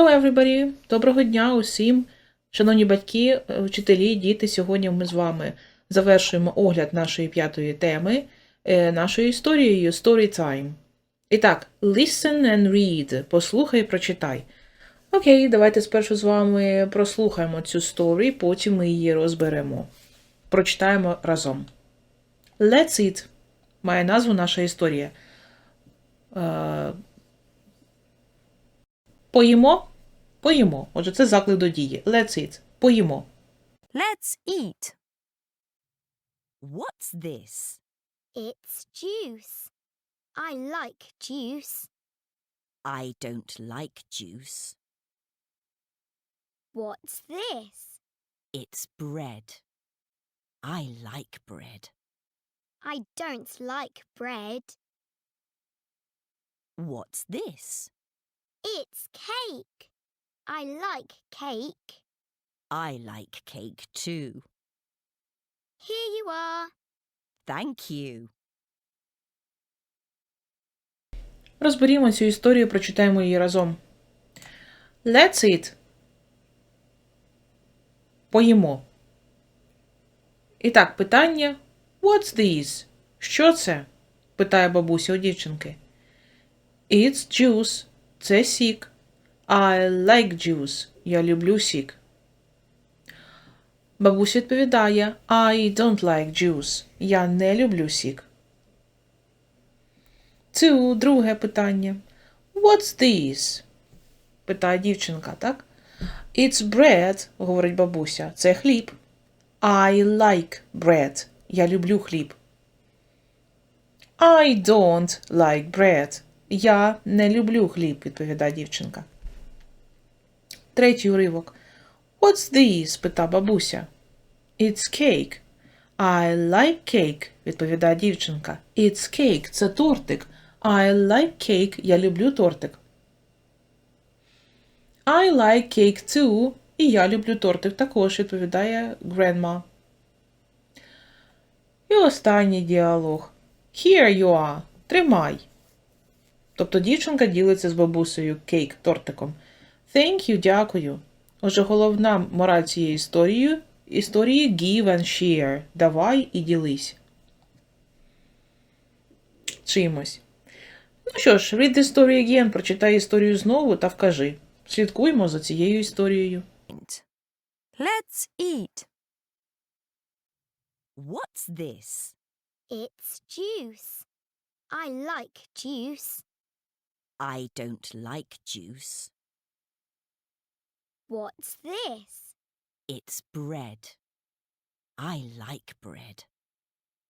Hello, everybody! Доброго дня усім! Шановні батьки, е, вчителі, діти, сьогодні ми з вами завершуємо огляд нашої п'ятої теми, е, нашою історією Story Time. І так, listen and read. Послухай, прочитай. Окей, давайте спершу з вами прослухаємо цю сторі, потім ми її розберемо. Прочитаємо разом. Let's eat має назву наша історія. Е, Поїмо? Поїмо. Отже, це заклик до дії. Let's eat. Поїмо. Let's eat. What's this? It's juice. I like juice. I don't like juice. What's this? It's bread. I like bread. I don't like bread. What's this? It's cake. I like cake. I like cake too. Here you are. Thank you. Розберімо цю історію, прочитаємо її разом. Let's eat. Поїмо. І так, питання. What's this? Що це? питає бабуся у дівчинки. It's juice. Це сік. I like juice. Я люблю сік. Бабуся відповідає I don't like juice. Я не люблю сік. Two, друге питання. What's this? питає дівчинка, так? It's bread, говорить бабуся. Це хліб. I like bread. Я люблю хліб. I don't like bread. Я не люблю хліб, відповідає дівчинка. Третій уривок. What's this? пита бабуся. It's cake. I like cake, відповідає дівчинка. It's cake. Це тортик. I like cake. Я люблю тортик. I like cake too. І я люблю тортик також, відповідає Grandma. І останній діалог. Here you are. Тримай. Тобто дівчинка ділиться з бабусею кейк тортиком. Thank you, дякую. Отже, головна мораль цієї історії історії give and share. Давай і ділись. Чимось. Ну що ж, read the story again, прочитай історію знову та вкажи. Слідкуємо за цією історією. Let's eat. What's this? It's juice. I like juice. I don't like juice. What's this? It's bread. I like bread.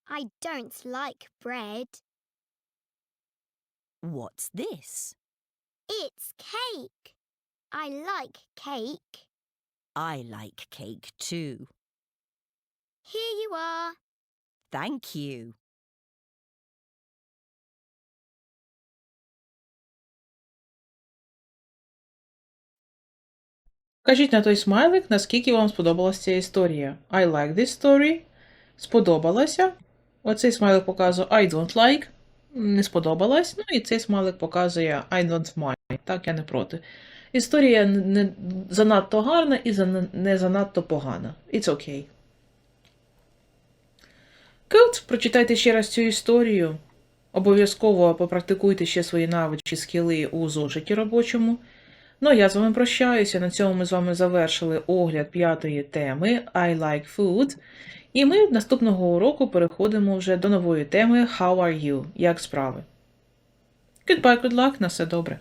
I don't like bread. What's this? It's cake. I like cake. I like cake too. Here you are. Thank you. Кажіть на той смайлик, наскільки вам сподобалася ця історія. I like this story. Сподобалася. Оцей смайлик показує I don't like. Не сподобалась. Ну і цей смайлик показує I don't mind. Так, я не проти. Історія не занадто гарна і не занадто погана. It's okay. Good. Прочитайте ще раз цю історію. Обов'язково попрактикуйте ще свої навички, скіли у зошиті робочому. Ну, я з вами прощаюся. На цьому ми з вами завершили огляд п'ятої теми I like food. І ми наступного уроку переходимо вже до нової теми How are you? Як справи? Goodbye, good luck, на все добре.